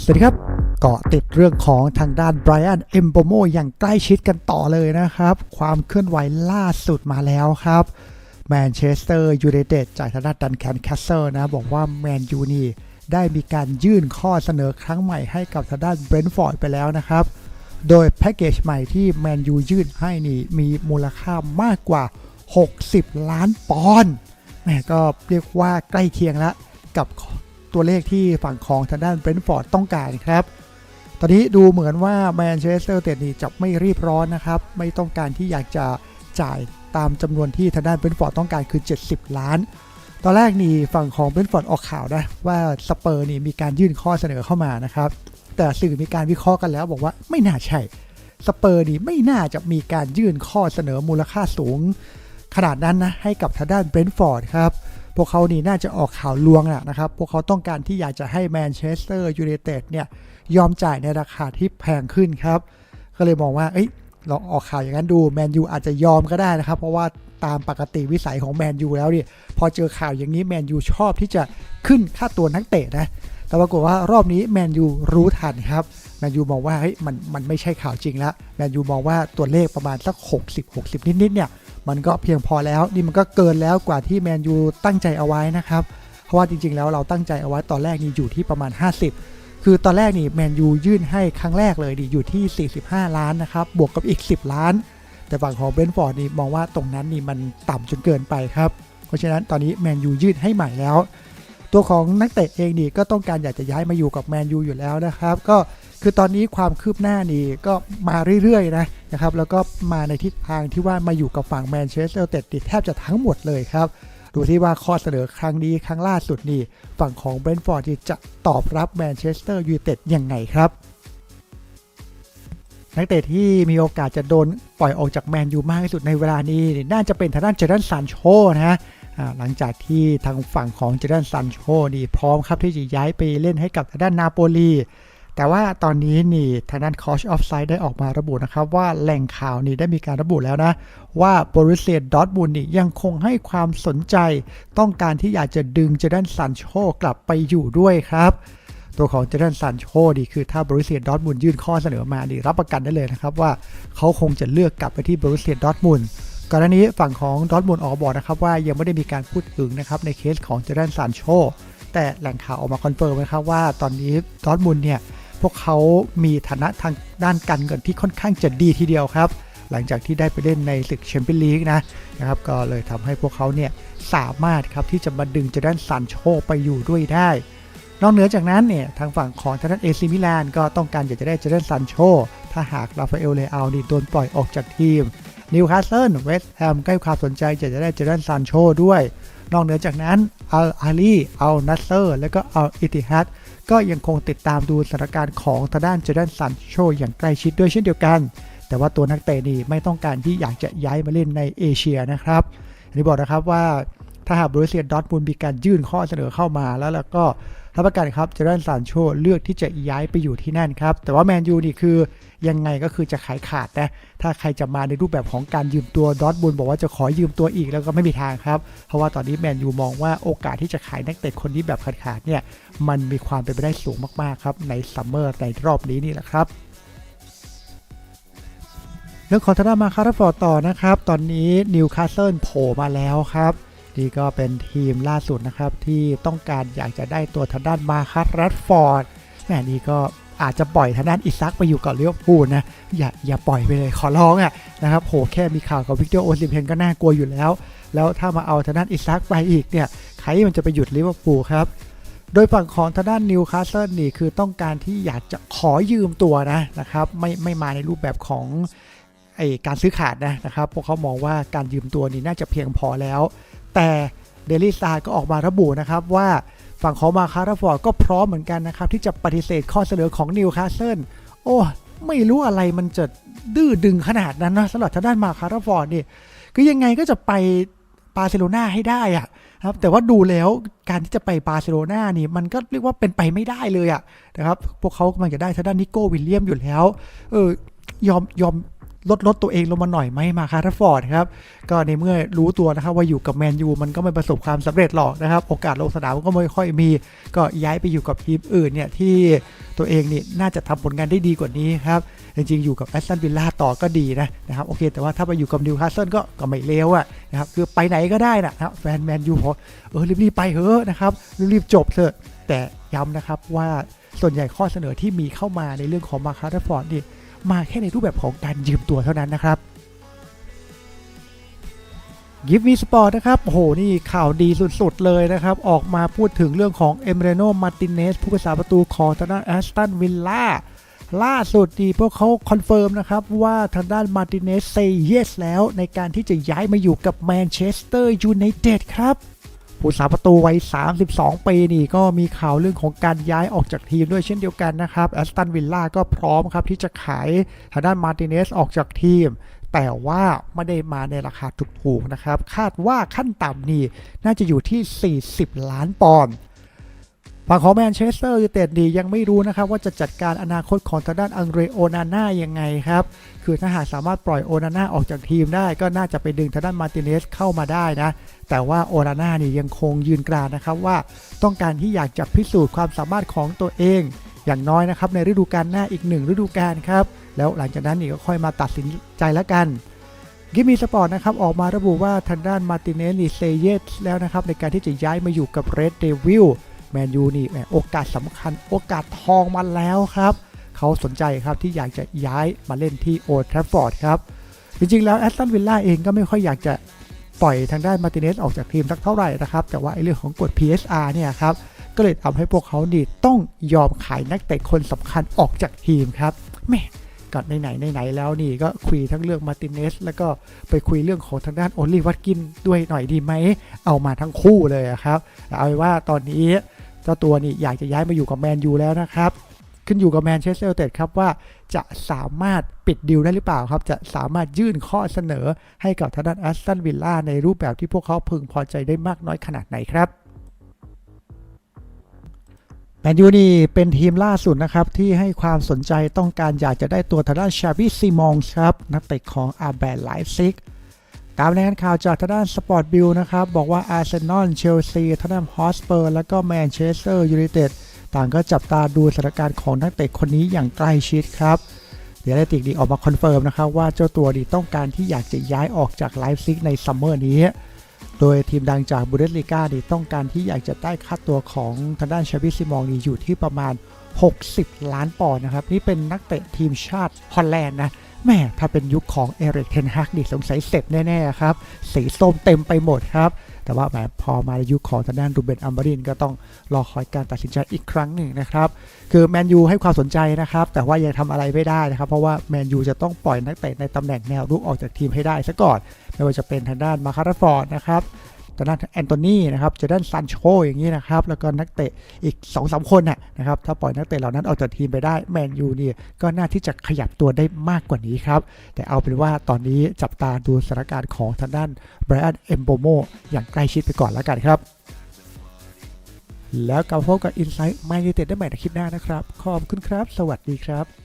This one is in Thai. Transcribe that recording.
สวัสดีครับเกาะติดเรื่องของทางด้านไบรอันเอมโบโมอย่างใกล้ชิดกันต่อเลยนะครับ ความเคลื่อนไหวล่าสุดมาแล้วครับแมนเชสเตอร์ยูไนเต็ดจากทางด้านดันแคนแคสเซิลนะ บอกว่าแมนยูนี่ได้มีการยื่นข้อเสนอครั้งใหม่ให้กับทางด้านเบรนท์ฟอร์ดไปแล้วนะครับ โดยแพ็กเกจใหม่ที่แมนยูยื่นให้นี่มีมูลค่ามากกว่า 60 ล้านปอนด์แหมก็เรียกว่าใกล้เคียงแล้วกับ ตัวเลขที่ฝั่งของทางด้านเบรนท์ฟอร์ดต้องการครับ ตอนนี้ดูเหมือนว่าแมนเชสเตอร์เตดนี่จะไม่รีบร้อนนะครับ ไม่ต้องการที่อยากจะจ่ายตามจำนวนที่ทางด้านเบรนท์ฟอร์ดต้องการคือ 70 ล้าน ตอนแรกนี่ฝั่งของเบรนท์ฟอร์ดออกข่าวนะว่าสเปอร์นี่มีการยื่นข้อเสนอเข้ามานะครับ แต่สื่อมีการวิเคราะห์กันแล้วบอกว่าไม่น่าใช่ สเปอร์นี่ไม่น่าจะมีการยื่นข้อเสนอมูลค่าสูง ขนาดนั้นนะให้กับทางด้านเบรนท์ฟอร์ดครับ พวกเขานี่น่าจะออกข่าวลวงแหละนะครับ พวกเขาต้องการที่อยากจะให้แมนเชสเตอร์ยูไนเต็ดเนี่ยยอมจ่ายในราคาที่แพงขึ้นครับ ก็เลยมองว่า เอ้ยลองออกข่าวอย่างนั้นดูแมนยูอาจจะยอมก็ได้นะครับ เพราะว่าตามปกติวิสัยของแมนยูแล้วเนี่ยพอเจอข่าวอย่างนี้แมนยูชอบที่จะขึ้นค่าตัวนักเตะนะแต่ปรากฏว่ารอบนี้แมนยูรู้ทันครับแมนยูมองว่าเฮ้ยมันมันไม่ใช่ข่าวจริงแล้วแมนยูมองว่าตัวเลขประมาณสัก 60 60 นิดๆเนี่ย มันก็เพียงพอแล้วนี่มันก็เกินแล้วกว่าที่แมนยูตั้งใจเอาไว้นะครับ เพราะว่าจริงๆแล้วเราตั้งใจเอาไว้ตอนแรกนี่อยู่ที่ประมาณ 50 คือตอนแรกนี่แมนยูยื่นให้ครั้งแรกเลยดิอยู่ที่ 45 ล้านนะครับบวกกับอีก 10 ล้าน แต่ฝั่งของเบรนฟอร์ดนี่มองว่าตรงนั้นนี่มันต่ำจนเกินไปครับ เพราะฉะนั้นตอนนี้แมนยูยื่นให้ใหม่แล้ว ตัวของนักเตะเองนี่ก็ต้องการอยากจะย้ายมาอยู่กับแมนยูอยู่แล้วนะครับก็ คือตอนนี้ความคืบหน้านี่ก็มาเรื่อยๆนะนะครับแล้วก็มาในทิศทางที่ว่ามาอยู่กับฝั่งแมนเชสเตอร์เต็ดแทบจะทั้งหมดเลยครับดูที่ว่าข้อเสนอครั้งนี้ครั้งล่าสุดนี่ฝั่งของเบรนท์ฟอร์ดจะตอบรับแมนเชสเตอร์ยูไนเต็ดยังไงครับนักเตะที่มีโอกาสจะโดนปล่อยออกจากแมนยูมากที่สุดในเวลานี้น่าจะเป็นทางด้านเจดันซานโชนะฮะหลังจากที่ทางฝั่งของเจดันซานโชนี่พร้อมครับที่จะย้ายไปเล่นให้กับทางด้านนาโปลี แต่ว่าตอนนี้นี่ทางด้านคอชออฟไซด์ได้ออกมาระบุนะครับ ว่าแหล่งข่าวนี่ได้มีการระบุแล้วนะ ว่าบริเซียดอร์ทมุนนี่ยังคงให้ความสนใจ ต้องการที่อยากจะดึงเจดันซานโชกลับไปอยู่ด้วยครับ ตัวของเจดันซานโชดีคือถ้าบริเซียดอร์ทมุนยื่นข้อเสนอมาดีรับประกันได้เลยนะครับว่าเขาคงจะเลือกกลับไปที่บริเซียดอร์ทมุนก่อนหน้านี้ฝั่งของดอร์ทมุนออกบอกนะครับว่ายังไม่ได้มีการพูดถึงนะครับในเคสของเจดันซานโชแต่แหล่งข่าวออกมาคอนเฟิร์มนะครับว่าตอนนี้ดอร์ทมุนเนี่ย พวกเขามีฐานะทางด้านการเงินที่ค่อนข้างจะดีทีเดียวครับ หลังจากที่ได้ไปเล่นในศึกแชมเปี้ยนลีกนะนะครับ ก็เลยทำให้พวกเขาเนี่ยสามารถครับที่จะมาดึงเจดันซันโชไปอยู่ด้วยได้ นอกเหนือจากนั้นเนี่ยทางฝั่งของทางด้านเอซิมิลานก็ต้องการอยากจะได้เจดันซันโชถ้าหากราฟาเอลเลอานี่โดนปล่อยออกจากทีมนิวคาสเซิลเวสต์แฮมใกล้ความสนใจอยากจะได้เจดันซันโชด้วย นอกเหนือจากนั้นอัลอาลีอัลนัสเซอร์ และก็อัลอิติฮัดก็ยังคงติดตามดูสถานการณ์ของทางด้านเจดันซันโชอย่างใกล้ชิดด้วยเช่นเดียวกัน แต่ว่าตัวนักเตะนี่ไม่ต้องการที่อยากจะย้ายมาเล่นในเอเชียนะครับอันนี้บอกนะครับว่า ถ้าหากบริเซียดอทมุนด์มีการยื่นข้อเสนอเข้ามาแล้วแล้วก็รับประกันครับเจดันซันโชเลือกที่จะย้ายไปอยู่ที่นั่นครับ แต่ว่าแมนยูนี่คือยังไงก็คือจะขายขาดนะถ้าใครจะมาในรูปแบบของการยืมตัวดอทมุนด์บอกว่าจะขอยืมตัวอีกแล้วก็ไม่มีทางครับ เพราะว่าตอนนี้แมนยูมองว่าโอกาสที่จะขายนักเตะคนนี้แบบขาดๆเนี่ยมันมีความเป็นไปได้สูงมากๆครับในซัมเมอร์ในรอบนี้นี่แหละครับเรื่องของทางด้ามาคาร์ฟอร์ต่อนะครับ ตอนนี้นิวคาสเซิลโผล่มาแล้วครับ นี่ก็เป็นทีมล่าสุดนะครับ ที่ต้องการอยากจะได้ตัวทางด้านมาคัสรัตฟอร์ดแหมนี่ก็อาจจะปล่อยทางด้านอิซักไปอยู่กับเลี้ยวพูนะอย่าอย่าปล่อยไปเลยขอร้องอะนะครับโหแค่มีข่าวกับวิกเตอร์โอซิมเพนก็น่ากลัวอยู่แล้ว แล้วถ้ามาเอาทางด้านอิซักไปอีกเนี่ยใครมันจะไปหยุดลิเวอร์พูลครับโดยฝั่งของทางด้านนิวคาสเซิลนี่คือต้องการที่อยากจะขอยืมตัวนะนะครับไม่ไม่มาในรูปแบบของไอการซื้อขาดนะนะครับพวกเขามองว่าการยืมตัวนี่น่าจะเพียงพอแล้ว แต่เดลิซาก็ออกมาระบุนะครับว่าฝั่งของมาคาราฟอร์ดก็พร้อมเหมือนกันนะครับ ที่จะปฏิเสธข้อเสนอของนิวคาสเซิลโอ้ไม่รู้อะไรมันจะดื้อดึงขนาดนั้นนะสำหรับทางด้านมาคาราฟอร์ดนี่คือยังไงก็จะไปบาร์เซโลนาให้ได้อะครับแต่ว่าดูแล้วการที่จะไปบาร์เซโลนานี่มันก็เรียกว่าเป็นไปไม่ได้เลยอะนะครับพวกเขากำลังจะได้ทางด้านนิโก้วิลเลียมอยู่แล้วเออยอมยอม ลดลดตัวเองลงมาหน่อยไหมมาคาร์ฟอร์ดครับก็ในเมื่อรู้ตัวนะครับว่าอยู่กับแมนยูมันก็ไม่ประสบความสำเร็จหรอกนะครับ โอกาสลงสนามก็ไม่ค่อยมี ก็ย้ายไปอยู่กับทีมอื่นเนี่ยที่ตัวเองนี่น่าจะทำผลงานได้ดีกว่านี้ครับ จริงๆ อยู่กับแอสตันวิลล่าต่อก็ดีนะนะครับโอเค แต่ว่าถ้าไปอยู่กับนิวคาสเซิลก็ก็ไม่เลวอะนะครับคือไปไหนก็ได้นะครับแฟนแมนยูพอเออรีบๆไปเถอะนะครับรีบๆจบเถอะแต่ย้ำนะครับว่าส่วนใหญ่ข้อเสนอที่มีเข้ามาในเรื่องของมาคาร์ฟอร์ดนี่ มาแค่ในรูปแบบของการยืมตัวเท่านั้นนะครับกิฟมีสปอร์ตนะครับโหนี่ข่าวดีสุดๆเลยนะครับ ออกมาพูดถึงเรื่องของเอเมเรโนมาติเนสผู้รักษาประตูของทางด้านแอสตันวิลล่าล่าสุดดีพวกเขาคอนเฟิร์มนะครับ ว่าทางด้านมาติเนสเซย์เยสแล้วในการที่จะย้ายมาอยู่กับแมนเชสเตอร์ยูไนเต็ดครับ ผู้สาประตูวัย 32 ปีนี่ก็มีข่าวเรื่องของการย้ายออกจากทีมด้วยเช่นเดียวกันนะครับแอสตันวิลล่าก็พร้อมครับที่จะขายทางด้านมาติเนสออกจากทีม แต่ว่าไม่ได้มาในราคาถูกๆนะครับ คาดว่าขั้นต่ำนี่น่าจะอยู่ที่ 40 ล้านปอนด์ ฝั่งของแมนเชสเตอร์ยูไนเต็ดดียังไม่รู้นะครับว่าจะจัดการอนาคตของทางด้านอังเรโอนาน่ายังไงครับ คือถ้าหากสามารถปล่อยโอนาน่าออกจากทีมได้ก็น่าจะไปดึงทางด้านมาร์ติเนสเข้ามาได้นะ แต่ว่าโอนาน่านี่ยังคงยืนกรานนะครับว่าต้องการที่อยากจะพิสูจน์ความสามารถของตัวเอง อย่างน้อยนะครับในฤดูกาลหน้าอีกหนึ่งฤดูกาลครับ แล้วหลังจากนั้นนี่ก็ค่อยมาตัดสินใจแล้วกันกิมมีสปอร์ตนะครับออกมาระบุว่าทางด้านมาร์ติเนสนี่เซเยสแล้วนะครับในการที่จะย้ายมาอยู่กับเรดเดวิล แมนยูนี่แหมโอกาสสำคัญโอกาสทองมาแล้วครับ เขาสนใจครับที่อยากจะย้ายมาเล่นที่โอทร f ฟอร์ดครับ จริงๆแล้วแอสตันวิลล่าเองก็ไม่ค่อยอยากจะปล่อยทางด้านมาติเนสออกจากทีมสักเท่าไหร่นะครับ แต่ว่าไอ้เรื่องของกฎ PSR เนี่ยครับก็เลยทำให้พวกเขานี่ต้องยอมขายนักเตะคนสำคัญออกจากทีมครับแม่ก็ไหนๆไหนแล้วนี่ก็คุยทั้งเรื่องมาติเนสแล้วก็ไปคุยเรื่องของทางด้านโอลิวัตกินด้วยหน่อยดีไหม เอามาทั้งคู่เลยครับ เอาไว้ว่าตอนนี้ เจ้าตัวนี่อยากจะย้ายมาอยู่กับแมนยูแล้วนะครับ ขึ้นอยู่กับแมนเชสเตอร์ยูไนเต็ดครับว่าจะสามารถปิดดีลได้หรือเปล่าครับ จะสามารถยื่นข้อเสนอให้กับทางด้านแอสตันวิลล่าในรูปแบบที่พวกเขาพึงพอใจได้มากน้อยขนาดไหนครับแมนยูนี่เป็นทีมล่าสุดนะครับ ที่ให้ความสนใจต้องการอยากจะได้ตัวทางด้านชาบิซีมองส์ครับ นักเตะของอาร์แบนไลฟ์ซิก ตามรายงานข่าวจากทางด้านสปอร์ตบิลนะครับ บอกว่าอาร์เซนอลเชลซีทางด้านฮอสเปอร์และก็แมนเชสเตอร์ยูไนเต็ดต่างก็จับตาดูสถานการณ์ของนักเตะคนนี้อย่างใกล้ชิดครับเดี๋ยวได้ติกดีออกมาคอนเฟิร์มนะครับว่าเจ้าตัวดีต้องการที่อยากจะย้ายออกจากไลฟ์ซิกในซัมเมอร์นี้ โดยทีมดังจากบูเดสลีกาดีต้องการที่อยากจะได้ค่าตัวของทางด้านเชาบิซิมองนี่อยู่ที่ประมาณ 60 ล้านปอนด์นะครับ นี่เป็นนักเตะทีมชาติฮอลแลนด์นะแม่ถ้าเป็นยุคของเอริกเทนฮักนี่สงสัยเสร็จแน่ๆครับ สีส้มเต็มไปหมดครับ แต่ว่าแหมพอมาในยุคของทางด้านรูเบนอัมบรินก็ต้องรอคอยการตัดสินใจอีกครั้งหนึ่งนะครับ คือแมนยูให้ความสนใจนะครับ แต่ว่ายังทำอะไรไม่ได้นะครับ เพราะว่าแมนยูจะต้องปล่อยนักเตะในตำแหน่งแนวรุกออกจากทีมให้ได้ซะก่อน ไม่ว่าจะเป็นทางด้านมาคาร์ฟอร์ดนะครับ ทางด้นแอนโทนีนะครับเจด้านซันโชอย่างนี้นะครับ แล้วก็นักเตะอีก2อสคนน่ะนะครับ ถ้าปล่อยนักเตะเหล่านั้นออกจากทีมไปได้แมนยูเนี่ยก็น่าที่จะขยับตัวได้มากกว่านี้ครับ แต่เอาเป็นว่าตอนนี้จับตาดูสถานการณ์ของทางด้านไบรอันเอมโบโมอย่างใกล้ชิดไปก่อนแล้วกันครับ แล้วกลับพบกับ Insight ไม่ได้เต็ดได้ใหม่ในคลิปหน้านะครับ ขอบคุณครับ สวัสดีครับ